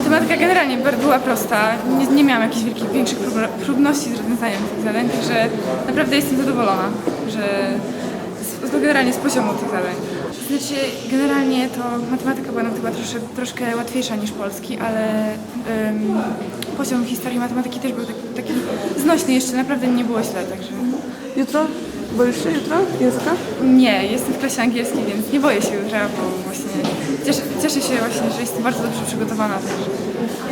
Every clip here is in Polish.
Matematyka generalnie była prosta. Nie, nie miałam jakichś wielkich, większych trudności z rozwiązaniem tych zadań, także naprawdę jestem zadowolona, że z, generalnie z poziomu tych zadań. Znaczy, generalnie to matematyka była nam chyba trosze, troszkę łatwiejsza niż polski, ale ym, poziom historii matematyki też był taki, taki znośny jeszcze, naprawdę nie było źle, także Jutro? Boisz się jutro języka? nie, jestem w klasie angielskiej, więc nie boję się jutra, bo właśnie cieszę, cieszę się właśnie, że jestem bardzo dobrze przygotowana, także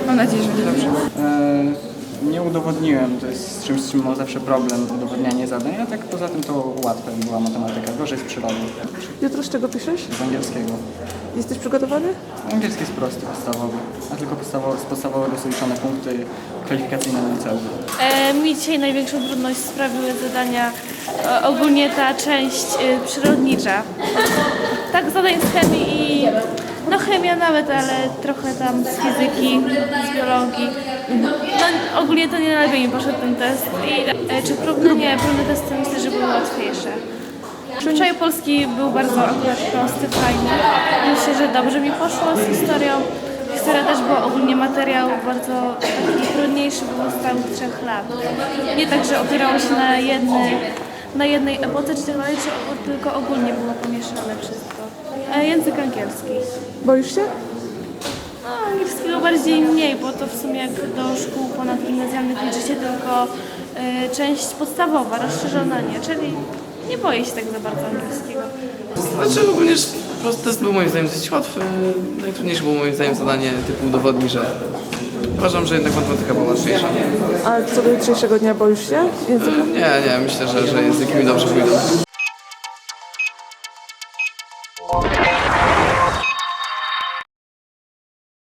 mam nadzieję, że będzie dobrze. Nie udowodniłem, to jest z czymś, z czym mam zawsze problem, udowodnianie zadań, a tak poza tym to łatwe była matematyka, gorzej z przyrody, Jutro z czego piszesz? z angielskiego. Jesteś przygotowany? Angielski jest prosty, podstawowy, a tylko podstawowe, z podstawowego są liczone punkty kwalifikacyjne na liceum. E, mi dzisiaj największą trudność sprawiły zadania e, ogólnie ta część e, przyrodnicza. Tak, zadań z chemii i no chemia nawet, ale trochę tam z fizyki, z biologii. No ogólnie to nie najlepiej mi poszedł ten test. I, e, czy próbne? Nie, próbne testy myślę, że były łatwiejsze. Wczoraj polski był bardzo akurat prosty, fajny. Myślę, że dobrze mi poszło z historią. Historia też była ogólnie materiał bardzo taki trudniejszy, bo z całych trzech lat. Nie tak, że opierało się na jednej, na jednej epoce czy tak tylko ogólnie było pomieszane wszystko. E, język angielski. Boisz się? No, angielskiego bardziej mniej, bo to w sumie jak do szkół ponadgimnazjalnych liczy się tylko e, część podstawowa, rozszerzona nie, czyli nie boję się tak za bardzo angielskiego. Znaczy również prosty test był moim zdaniem dosyć łatwy. Najtrudniejsze było moim zdaniem zadanie typu udowodnij, że uważam, że jednak matematyka była łatwiejsza. A co do jutrzejszego dnia boisz się języka? Nie, nie, myślę, że, że języki mi dobrze pójdą.